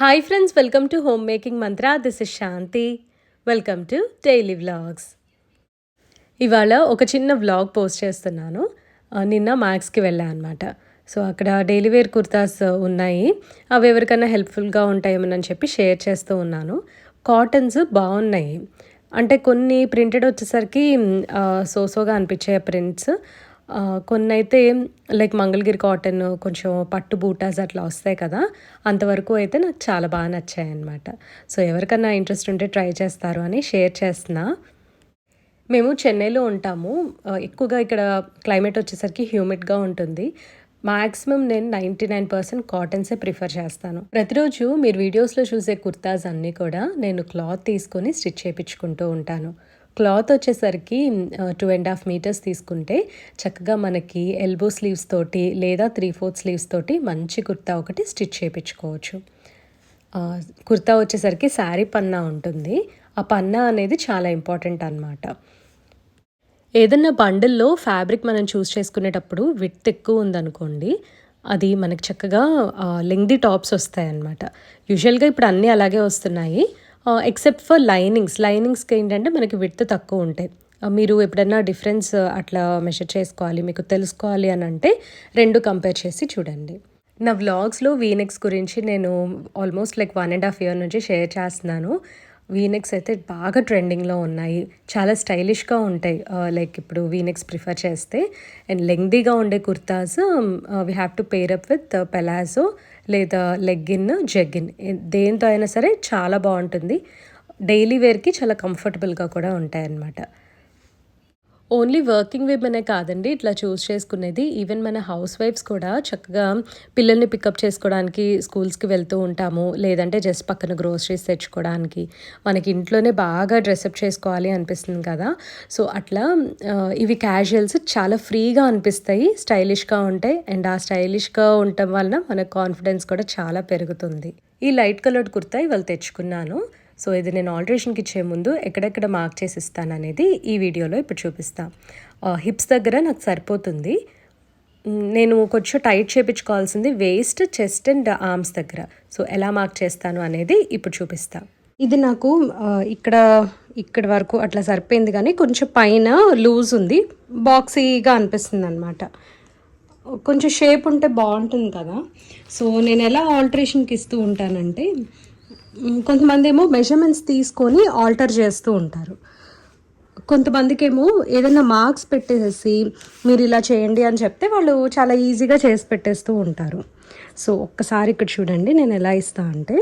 Hi friends welcome to home making Mantra this is Shanti welcome to daily vlogs ఇవాళ ఒక చిన్న vlog post చేస్తున్నాను. నిన్న మ్యాక్స్కి వెళ్ళాను అనమాట సో అక్కడ డైలీ వేర్ కుర్తాస్ ఉన్నాయి. అవి ఎవరికైనా హెల్ప్ఫుల్గా ఉంటాయేమోనని చెప్పి షేర్ చేస్తూ ఉన్నాను. కాటన్స్ బాగున్నాయి. అంటే కొన్ని ప్రింటెడ్ వచ్చేసరికి సోసోగా అనిపించే ప్రింట్స్ కొన్ని అయితే లైక్ మంగళగిరి కాటన్ కొంచెం పట్టు బూటాస్ అట్లా వస్తాయి కదా అంతవరకు అయితే నాకు చాలా బాగా నచ్చాయి అనమాట సో ఎవరికన్నా ఇంట్రెస్ట్ ఉంటే ట్రై చేస్తారు అని షేర్ చేస్తున్నా. మేము చెన్నైలో ఉంటాము. ఎక్కువగా ఇక్కడ క్లైమేట్ వచ్చేసరికి హ్యూమిడ్గా ఉంటుంది. మాక్సిమం నేను నైంటీ నైన్ పర్సెంట్ కాటన్సే ప్రిఫర్ చేస్తాను. ప్రతిరోజు మీరు వీడియోస్లో చూసే కుర్తాస్ అన్నీ కూడా నేను క్లాత్ తీసుకొని స్టిచ్ చేయించుకుంటూ ఉంటాను. క్లాత్ వచ్చేసరికి టూ అండ్ హాఫ్ మీటర్స్ తీసుకుంటే చక్కగా మనకి ఎల్బో స్లీవ్స్ తోటి లేదా త్రీ ఫోర్త్ స్లీవ్స్ తోటి మంచి కుర్తా ఒకటి స్టిచ్ చేయించుకోవచ్చు కుర్తా వచ్చేసరికి శారీ పన్నా ఉంటుంది. ఆ పన్నా అనేది చాలా ఇంపార్టెంట్ అన్నమాట. ఏదన్నా బండిల్లో ఫ్యాబ్రిక్ మనం చూస్ చేసుకునేటప్పుడు విత్ ఎక్కువ ఉందనుకోండి అది మనకి చక్కగా లెంగ్ది టాప్స్ వస్తాయి అన్నమాట యూజువల్గా ఇప్పుడు అన్నీ అలాగే వస్తున్నాయి. ఎక్సెప్ట్ ఫర్ లైనింగ్స్ లైనింగ్స్కి ఏంటంటే మనకి విత్ తక్కువ ఉంటాయి మీరు ఎప్పుడన్నా డిఫరెన్స్ అట్లా మెషర్ చేసుకోవాలి మీకు తెలుసుకోవాలి అని అంటే రెండు కంపేర్ చేసి చూడండి. నా వ్లాగ్స్లో వీనెక్స్ గురించి నేను almost like one and half year నుంచి షేర్ చేస్తున్నాను. వీనెక్స్ అయితే బాగా ట్రెండింగ్లో ఉన్నాయి. చాలా స్టైలిష్గా ఉంటాయి. లైక్ ఇప్పుడు వీనెక్స్ ప్రిఫర్ చేస్తే అండ్ లెంగ్దీగా ఉండే kurtas we have to pair up with palazzo లేదా లెగ్గిన్ జెగ్గిన్. దేంతో అయినా సరే చాలా బాగుంటుంది. డైలీ వేర్కి చాలా కంఫర్టబుల్గా కూడా ఉంటాయి అన్నమాట ఓన్లీ వర్కింగ్ విమెనే కాదండి. ఇట్లా చూస్ చేసుకునేది. ఈవెన్ మన హౌస్ వైఫ్స్ కూడా చక్కగా పిల్లల్ని పికప్ చేసుకోవడానికి స్కూల్స్కి వెళ్తూ ఉంటాము. లేదంటే జస్ట్ పక్కన గ్రోసరీస్ తెచ్చుకోవడానికి. మనకి ఇంట్లోనే బాగా డ్రెస్అప్ చేసుకోవాలి అనిపిస్తుంది కదా. సో అట్లా ఇవి క్యాజువల్స్ చాలా ఫ్రీగా అనిపిస్తాయి. స్టైలిష్గా ఉంటాయి. అండ్ ఆ స్టైలిష్గా ఉండటం వలన మన కాన్ఫిడెన్స్ కూడా చాలా పెరుగుతుంది. ఈ లైట్ కలర్డ్ కుర్తా ఇవాళ తెచ్చుకున్నాను. సో ఇది నేను ఆల్టరేషన్కి ఇచ్చే ముందు ఎక్కడెక్కడ మార్క్ చేసి ఇస్తాను అనేది ఈ వీడియోలో ఇప్పుడు చూపిస్తాను హిప్స్ దగ్గర నాకు సరిపోతుంది. నేను కొంచెం టైట్ చేయించుకోవాల్సింది వేస్ట్ చెస్ట్ అండ్ ఆర్మ్స్ దగ్గర. సో ఎలా మార్క్ చేస్తాను అనేది ఇప్పుడు చూపిస్తాను ఇది నాకు ఇక్కడ ఇక్కడ వరకు అట్లా సరిపోయింది కానీ కొంచెం పైన లూజ్ ఉంది. బాక్సీగా అనిపిస్తుంది అనమాట కొంచెం షేప్ ఉంటే బాగుంటుంది కదా. సో నేను ఎలా ఆల్టరేషన్కి ఇస్తూ ఉంటానంటే కొంతమంది ఏమో మెజర్మెంట్స్ తీసుకొని ఆల్టర్ చేస్తూ ఉంటారు. కొంతమందికి ఏమో ఏదైనా మార్క్స్ పెట్టేసి మీరు ఇలా చేయండి అని చెప్తే వాళ్ళు చాలా ఈజీగా చేసి పెట్టేస్తూ ఉంటారు. సో ఒక్కసారి ఇక్కడ చూడండి నేను ఎలా ఇస్తా అంటే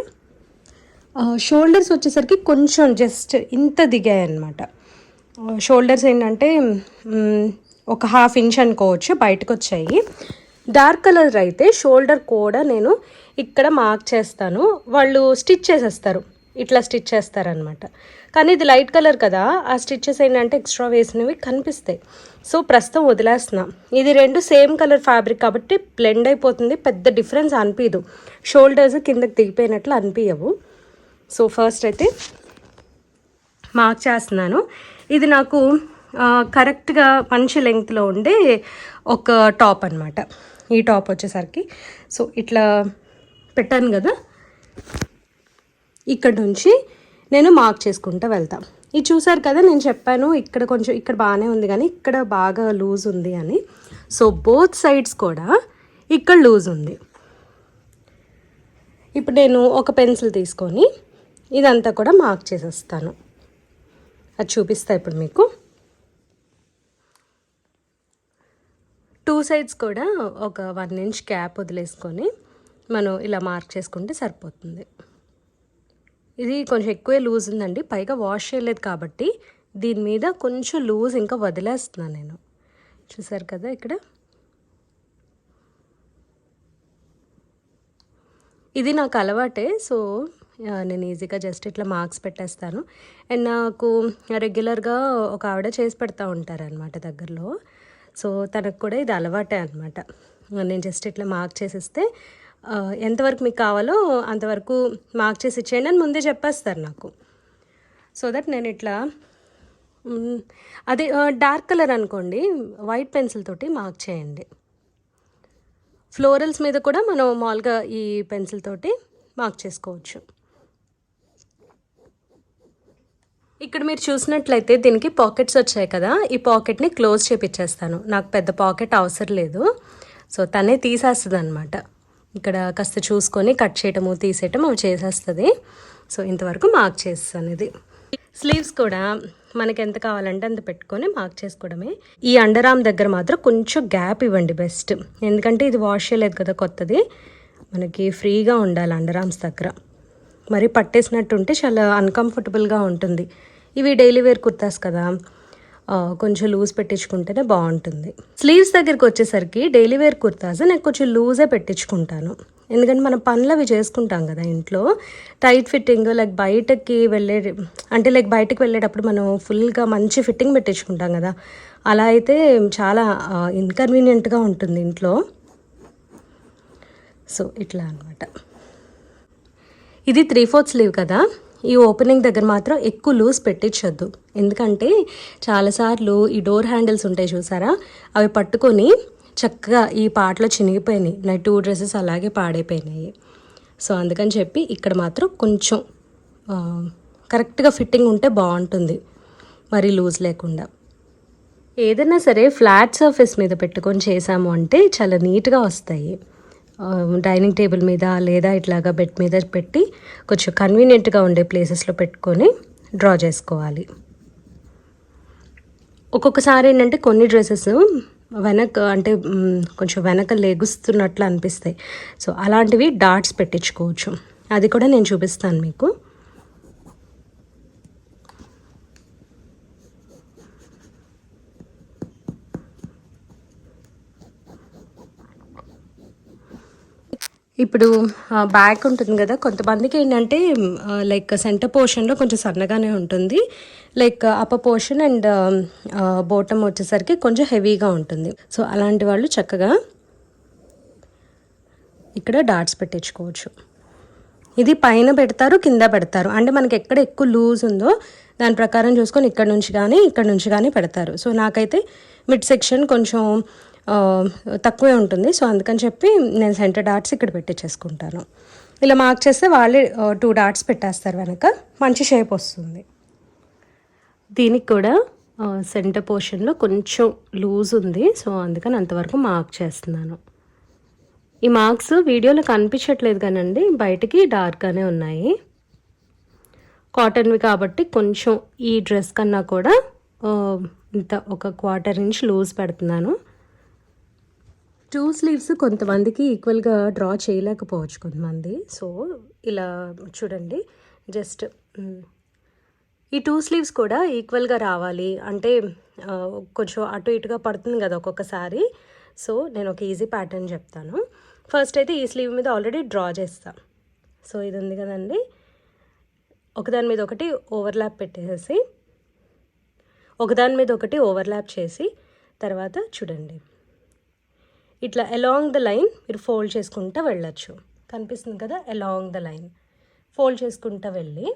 షోల్డర్స్ వచ్చేసరికి కొంచెం జస్ట్ ఇంత దిగాయి అనమాట షోల్డర్స్ ఏంటంటే ఒక హాఫ్ ఇంచ్ అనుకోవచ్చు బయటకు వచ్చాయి. డార్క్ కలర్ అయితే షోల్డర్ కూడా నేను ఇక్కడ మార్క్ చేస్తాను. వాళ్ళు స్టిచ్ చేసేస్తారు. ఇట్లా స్టిచ్ చేస్తారనమాట కానీ ఇది లైట్ కలర్ కదా. ఆ స్టిచ్చెస్ ఏంటంటే ఎక్స్ట్రా వేసినవి కనిపిస్తాయి. సో ప్రస్తుతం వదిలేస్తున్నా. ఇది రెండు సేమ్ కలర్ ఫ్యాబ్రిక్ కాబట్టి బ్లెండ్ అయిపోతుంది. పెద్ద డిఫరెన్స్ అనిపించదు షోల్డర్స్ కిందకి దిగిపోయినట్లు అనిపించవు సో ఫస్ట్ అయితే మార్క్ చేస్తున్నాను. ఇది నాకు కరెక్ట్గా మంచి లెంగ్త్లో ఉండే ఒక టాప్ అనమాట ఈ టాప్ వచ్చేసరికి. సో ఇట్లా పెట్టాను కదా. ఇక్కడ నుంచి నేను మార్క్ చేసుకుంటూ వెళ్తాను ఇది చూసారు కదా నేను చెప్పాను ఇక్కడ కొంచెం ఇక్కడ బాగానే ఉంది కానీ ఇక్కడ బాగా లూజ్ ఉంది అని. సో బోత్ సైడ్స్ కూడా ఇక్కడ లూజ్ ఉంది. ఇప్పుడు నేను ఒక పెన్సిల్ తీసుకొని ఇదంతా కూడా మార్క్ చేసేస్తాను. అది చూపిస్తా ఇప్పుడు మీకు. టూ సైడ్స్ కూడా ఒక వన్ ఇంచ్ క్యాప్ వదిలేసుకొని మనం ఇలా మార్క్ చేసుకుంటే సరిపోతుంది. ఇది కొంచెం ఎక్కువే లూజ్ ఉందండి. పైగా వాష్ చేయలేదు కాబట్టి దీని మీద కొంచెం లూజ్ ఇంకా వదిలేస్తున్నాను నేను. చూసారు కదా ఇక్కడ? ఇది నాకు అలవాటే. సో నేను ఈజీగా జస్ట్ ఇట్లా మార్క్స్ పెట్టేస్తాను. అండ్ నాకు రెగ్యులర్గా ఒక ఆవిడ చేసి పెడతా ఉంటారనమాట దగ్గరలో. సో తనకు కూడా ఇది అలవాటే అనమాట నేను జస్ట్ ఇట్లా మార్క్ చేసిస్తే ఎంతవరకు మీకు కావాలో అంతవరకు మార్క్ చేసి ఇచ్చేయండి అని ముందే చెప్పేస్తారు నాకు. సో దట్ నేను ఇట్లా అది అదే డార్క్ కలర్ అనుకోండి వైట్ పెన్సిల్ తోటి మార్క్ చేయండి. ఫ్లోరల్స్ మీద కూడా మనం మామూలుగా ఈ పెన్సిల్ తోటి మార్క్ చేసుకోవచ్చు. ఇక్కడ మీరు చూసినట్లయితే దీనికి పాకెట్స్ వచ్చాయి కదా. ఈ పాకెట్ని క్లోజ్ చేపించేస్తాను నాకు పెద్ద పాకెట్ అవసరం లేదు. సో తనే తీసేస్తుంది అనమాట ఇక్కడ కాస్త చూసుకొని కట్ చేయటము తీసేయటం అవి చేసేస్తుంది. సో ఇంతవరకు మార్క్ చేస్తాను ఇది. స్లీవ్స్ కూడా మనకి ఎంత కావాలంటే అంత పెట్టుకొని మార్క్ చేసుకోవడమే. ఈ అండర్ ఆర్మ్ దగ్గర మాత్రం కొంచెం గ్యాప్ ఇవ్వండి బెస్ట్. ఎందుకంటే ఇది వాష్ చేయలేదు కదా కొత్తది. మనకి ఫ్రీగా ఉండాలి అండర్ ఆర్మ్స్ దగ్గర. మరి పట్టేసినట్టు ఉంటే చాలా అన్కంఫర్టబుల్గా ఉంటుంది. ఇవి డైలీ వేర్ కుర్తాస్ కదా. కొంచెం లూజ్ పెట్టించుకుంటేనే బాగుంటుంది. స్లీవ్స్ దగ్గరికి వచ్చేసరికి డైలీ వేర్ కుర్తాస్ నేను కొంచెం లూజే పెట్టించుకుంటాను. ఎందుకంటే మనం పనులు అవి చేసుకుంటాం కదా ఇంట్లో. టైట్ ఫిట్టింగ్ లైక్ బయటకి వెళ్ళే అంటే లైక్ బయటకు వెళ్ళేటప్పుడు మనం ఫుల్గా మంచి ఫిట్టింగ్ పెట్టించుకుంటాం కదా. అలా అయితే చాలా ఇన్కన్వీనియంట్గా ఉంటుంది ఇంట్లో. సో ఇట్లా అనమాట ఇది త్రీ ఫోర్త్ స్లీవ్ కదా. ఈ ఓపెనింగ్ దగ్గర మాత్రం ఎక్కువ లూజ్ పెట్టించొద్దు. ఎందుకంటే చాలాసార్లు ఈ డోర్ హ్యాండిల్స్ ఉంటాయి చూసారా? అవి పట్టుకొని చక్కగా ఈ పాటలో చినిగిపోయినాయి. నా టూ డ్రెస్సెస్ అలాగే పాడైపోయినాయి. సో అందుకని చెప్పి ఇక్కడ మాత్రం కొంచెం కరెక్ట్గా ఫిట్టింగ్ ఉంటే బాగుంటుంది. మరీ లూజ్ లేకుండా. ఏదైనా సరే ఫ్లాట్ సర్ఫేస్ మీద పెట్టుకొని చేసాము అంటే చాలా నీట్గా వస్తాయి. డైనింగ్ టేబుల్ మీద లేదా ఇట్లాగా బెడ్ మీద పెట్టి కొంచెం కన్వీనియంట్గా ఉండే ప్లేసెస్లో పెట్టుకొని డ్రా చేసుకోవాలి. ఒక్కొక్కసారి ఏంటంటే కొన్ని డ్రెస్సెస్ వెనక అంటే కొంచెం వెనక లెగుస్తున్నట్లు అనిపిస్తాయి. సో అలాంటివి డాట్స్ పెట్టించుకోవచ్చు. అది కూడా నేను చూపిస్తాను మీకు. ఇప్పుడు బ్యాక్ ఉంటుంది కదా కొంతమందికి ఏంటంటే లైక్ సెంటర్ పోర్షన్లో కొంచెం సన్నగానే ఉంటుంది. Like upper portion and bottom వచ్చేసరికి కొంచెం హెవీగా ఉంటుంది. సో అలాంటి వాళ్ళు చక్కగా ఇక్కడ డాట్స్ పెట్టించుకోవచ్చు. ఇది పైన పెడతారు కింద పెడతారు. అంటే మనకి ఎక్కడ ఎక్కువ లూజ్ ఉందో దాని ప్రకారం చూసుకొని ఇక్కడ నుంచి కానీ ఇక్కడ నుంచి కానీ పెడతారు. సో నాకైతే మిడ్ సెక్షన్ కొంచెం తక్కువే ఉంటుంది. సో అందుకని చెప్పి నేను సెంటర్ డాట్స్ ఇక్కడ పెట్టించేసుకుంటాను ఇలా మార్క్ చేస్తే వాళ్ళే టూ డాట్స్ పెట్టేస్తారు వెనక. మంచి షేప్ వస్తుంది. దీనికి కూడా సెంటర్ పోర్షన్లో కొంచెం లూజ్ ఉంది. సో అందుకని అంతవరకు మార్క్ చేస్తున్నాను. ఈ మార్క్స్ వీడియోలో కనిపించట్లేదు కానండి. బయటికి డార్క్గానే ఉన్నాయి. కాటన్వి కాబట్టి కొంచెం ఈ డ్రెస్ కన్నా కూడా ఇంత ఒక క్వార్టర్ ఇంచ్ లూజ్ పెడుతున్నాను. టూ స్లీవ్స్ కొంతమందికి ఈక్వల్గా డ్రా చేయలేకపోవచ్చు కొంతమంది. సో ఇలా చూడండి. జస్ట్ ఈ టూ స్లీవ్స్ కూడా ఈక్వల్గా రావాలి. అంటే కొంచెం అటు ఇటుగా పడుతుంది కదా ఒక్కొక్కసారి. సో నేను ఒక ఈజీ ప్యాటర్న్ చెప్తాను. ఫస్ట్ అయితే ఈ స్లీవ్ మీద ఆల్రెడీ డ్రా చేస్తాను సో ఇది ఉంది కదండి. ఒకదాని మీద ఒకటి ఓవర్లాప్ పెట్టేసి ఒకదాని మీద ఒకటి ఓవర్లాప్ చేసి తర్వాత చూడండి. ఇట్లా అలాంగ్ ద లైన్ మీరు ఫోల్డ్ చేసుకుంటూ వెళ్ళచ్చు. కనిపిస్తుంది కదా? అలాంగ్ ద లైన్ ఫోల్డ్ చేసుకుంటూ వెళ్ళి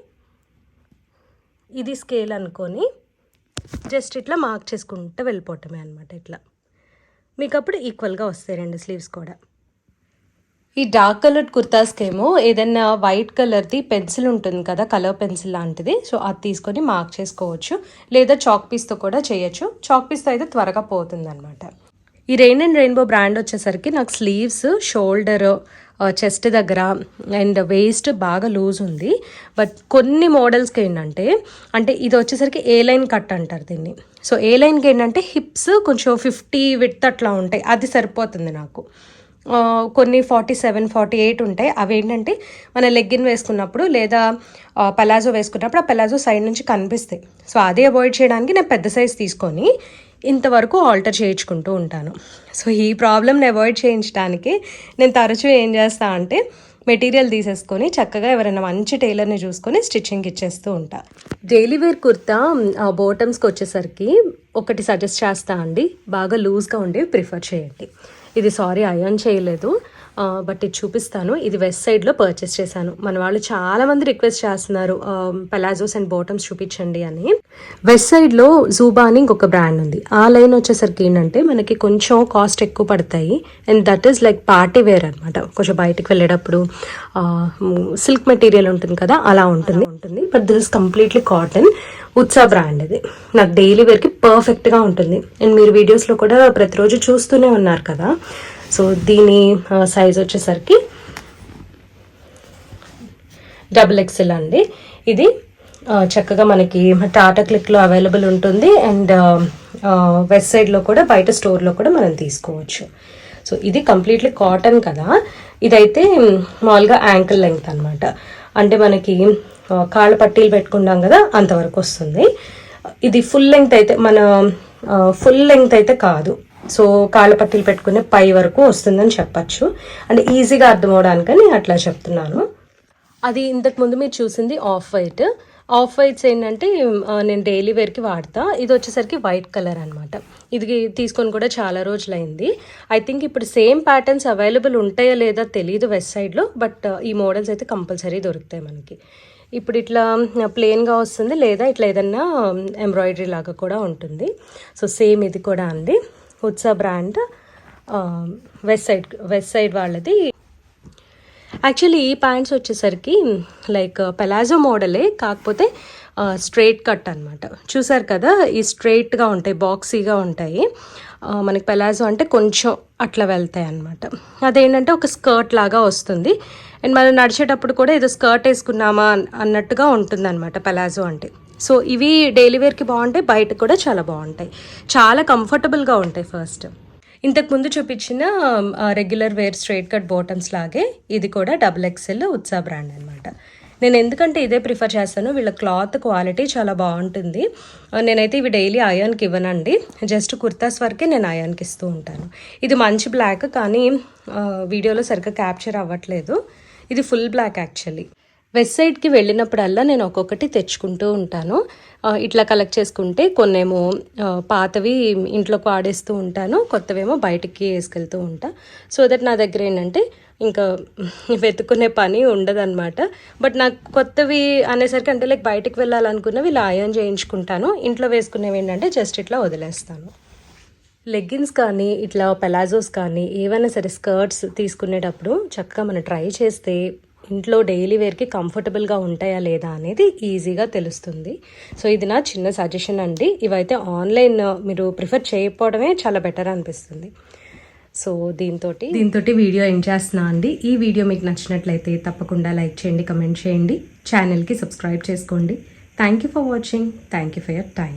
ఇది స్కేల్ అనుకొని జస్ట్ ఇట్లా మార్క్ చేసుకుంటూ వెళ్ళిపోవటమే అనమాట ఇట్లా. మీకు అప్పుడు ఈక్వల్గా వస్తాయి రెండు స్లీవ్స్ కూడా. ఈ డార్క్ కలర్డ్ కుర్తాస్కేమో ఏదైనా వైట్ కలర్ది పెన్సిల్ ఉంటుంది కదా కలర్ పెన్సిల్ లాంటిది. సో అది తీసుకొని మార్క్ చేసుకోవచ్చు. లేదా చాక్ పీస్తో కూడా చేయొచ్చు. చాక్ పీస్తో అయితే త్వరగా పోతుంది అనమాట ఈ రెయిన్ అండ్ రెయిన్బో బ్రాండ్ వచ్చేసరికి నాకు స్లీవ్స్ షోల్డర్ చెస్ట్ దగ్గర అండ్ వేస్ట్ బాగా లూజ్ ఉంది. బట్ కొన్ని మోడల్స్కి ఏంటంటే అంటే ఇది వచ్చేసరికి ఏ లైన్ కట్ అంటారు దీన్ని. సో ఏ లైన్కి ఏంటంటే హిప్స్ కొంచెం ఫిఫ్టీ విత్ అట్లా ఉంటాయి. అది సరిపోతుంది నాకు. కొన్ని ఫార్టీ సెవెన్ ఫార్టీ ఎయిట్ ఉంటాయి. అవి ఏంటంటే మన లెగ్గిన్ వేసుకున్నప్పుడు లేదా పలాజో వేసుకున్నప్పుడు ఆ పలాజో సైడ్ నుంచి కనిపిస్తాయి. సో అదే అవాయిడ్ చేయడానికి నేను పెద్ద సైజ్ తీసుకొని ఇంతవరకు ఆల్టర్ చేయించుకుంటూ ఉంటాను. సో ఈ ప్రాబ్లమ్ని అవాయిడ్ చేయించడానికి నేను తరచూ ఏం చేస్తా అంటే మెటీరియల్ తీసేసుకొని చక్కగా ఎవరైనా మంచి టైలర్ని చూసుకొని స్టిచ్చింగ్ ఇచ్చేస్తూ ఉంటా. డైలీ వేర్ కుర్తా బోటమ్స్కి వచ్చేసరికి ఒకటి సజెస్ట్ చేస్తా అండి. బాగా లూజ్గా ఉండేవి ప్రిఫర్ చేయండి. ఇది సారీ అయాన్ చేయలేదు. బట్ ఇది చూపిస్తాను. ఇది వెస్ట్ సైడ్లో పర్చేస్ చేశాను. మన వాళ్ళు చాలామంది రిక్వెస్ట్ చేస్తున్నారు. పెలాజోస్ అండ్ బాటమ్స్ చూపించండి అని. వెస్ట్ సైడ్లో జూబా అని ఇంకొక బ్రాండ్ ఉంది. ఆ లైన్ వచ్చేసరికి ఏంటంటే మనకి కొంచెం కాస్ట్ ఎక్కువ పడతాయి. And that is like party wear అనమాట కొంచెం బయటికి వెళ్ళేటప్పుడు సిల్క్ మెటీరియల్ ఉంటుంది కదా అలా ఉంటుంది. ఉంటుంది. But this completely cotton Utsa brand ఇది. నాకు డైలీ వేర్కి పర్ఫెక్ట్గా ఉంటుంది. అండ్ మీరు వీడియోస్లో కూడా ప్రతిరోజు చూస్తూనే ఉన్నారు కదా. సో దీని సైజ్ వచ్చేసరికి డబుల్ ఎక్సెల్ అండి. ఇది చక్కగా మనకి టాటా క్లిక్లో అవైలబుల్ ఉంటుంది. అండ్ వెస్ట్ సైడ్లో కూడా బయట స్టోర్లో కూడా మనం తీసుకోవచ్చు. సో ఇది కంప్లీట్లీ కాటన్ కదా. ఇదైతే మామూలుగా యాంకిల్ లెంగ్త్ అనమాట అంటే మనకి కాళ్ళ పట్టీలు పెట్టుకున్నాం కదా అంతవరకు వస్తుంది. ఇది ఫుల్ లెంగ్త్ అయితే మన ఫుల్ లెంగ్త్ అయితే కాదు. సో కాళ్ళ పట్టీలు పెట్టుకునే పై వరకు వస్తుందని చెప్పచ్చు. అంటే ఈజీగా అర్థం అవడానికని అట్లా చెప్తున్నాను. అది ఇంతకు ముందు మీరు చూసింది ఆఫ్ వైట్ ఆఫ్ వైట్స్ ఏంటంటే నేను డైలీ వేర్కి వాడతా. ఇది వచ్చేసరికి వైట్ కలర్ అనమాట ఇది తీసుకొని కూడా చాలా రోజులైంది. ఐ థింక్ ఇప్పుడు సేమ్ ప్యాటర్న్స్ అవైలబుల్ ఉంటాయో లేదా తెలియదు వెస్ట్ సైడ్లో బట్ ఈ మోడల్స్ అయితే కంపల్సరీ దొరుకుతాయి మనకి. ఇప్పుడు ఇట్లా ప్లెయిన్గా వస్తుంది లేదా ఇట్లా ఏదన్నా ఎంబ్రాయిడరీ లాగా కూడా ఉంటుంది. సో సేమ్ ఇది కూడా అండి. Utsa brand west side west side వాళ్ళది. యాక్చువల్లీ ఈ ప్యాంట్స్ వచ్చేసరికి లైక్ పెలాజో మోడలే కాకపోతే స్ట్రైట్ కట్ అనమాట చూసారు కదా ఈ స్ట్రైట్గా ఉంటాయి బాక్సీగా ఉంటాయి. మనకి పెలాజో అంటే కొంచెం అట్లా వెళ్తాయి అనమాట అదేంటంటే ఒక స్కర్ట్ లాగా వస్తుంది. అండ్ మనం నడిచేటప్పుడు కూడా ఏదో స్కర్ట్ వేసుకున్నామా అన్నట్టుగా ఉంటుంది అనమాట అంటే. సో ఇవి డైలీ వేర్కి బాగుంటాయి బయట కూడా చాలా బాగుంటాయి. చాలా కంఫర్టబుల్గా ఉంటాయి ఫస్ట్ ఇంతకు ముందు చూపించిన regular wear straight cut bottoms లాగే ఇది కూడా డబుల్ ఎక్సెల్ ఉత్సా బ్రాండ్ అనమాట నేను ఎందుకంటే ఇదే ప్రిఫర్ చేస్తాను వీళ్ళ క్లాత్ క్వాలిటీ చాలా బాగుంటుంది. నేనైతే ఇవి డైలీ అయాన్కి ఇవ్వనండి. జస్ట్ కుర్తాస్ వరకే నేను అయాన్కి ఇస్తూ ఉంటాను. ఇది మంచి బ్లాక్ కానీ వీడియోలో సరిగ్గా క్యాప్చర్ అవ్వట్లేదు. ఇది ఫుల్ బ్లాక్ యాక్చువల్లీ. వెస్ట్ సైడ్కి వెళ్ళినప్పుడల్లా నేను ఒక్కొక్కటి తెచ్చుకుంటూ ఉంటాను. ఇట్లా కలెక్ట్ చేసుకుంటే కొన్నేమో పాతవి ఇంట్లోకి వాడేస్తూ ఉంటాను కొత్తవేమో బయటికి వేసుకెళ్తూ ఉంటా. సో దట్ నా దగ్గర ఏంటంటే ఇంకా వెతుక్కునే పని ఉండదన్నమాట. బట్ నాకు కొత్తవి అనేసరికి అంటే లైక్ బయటికి వెళ్ళాలనుకున్నవి ఇలా అయన్ చేయించుకుంటాను. ఇంట్లో వేసుకునేవి ఏంటంటే జస్ట్ ఇట్లా వదిలేస్తాను. లెగ్గిన్స్ కానీ ఇట్లా పెలాజోస్ కానీ ఏవైనా సరే స్కర్ట్స్ తీసుకునేటప్పుడు చక్కగా మనం ట్రై చేస్తే ఇంట్లో డైలీ వేర్కి కంఫర్టబుల్గా ఉంటాయా లేదా అనేది ఈజీగా తెలుస్తుంది. సో ఇది నా చిన్న సజెషన్ అండి. ఇవైతే ఆన్లైన్ మీరు ప్రిఫర్ చేయకపోవడమే చాలా బెటర్ అనిపిస్తుంది. సో దీంతో దీంతో వీడియో ఎండ్ చేస్తున్నా అండి. ఈ వీడియో మీకు నచ్చినట్లయితే తప్పకుండా లైక్ చేయండి కమెంట్ చేయండి. ఛానల్కి సబ్స్క్రైబ్ చేసుకోండి. Thank you for watching thank you for your time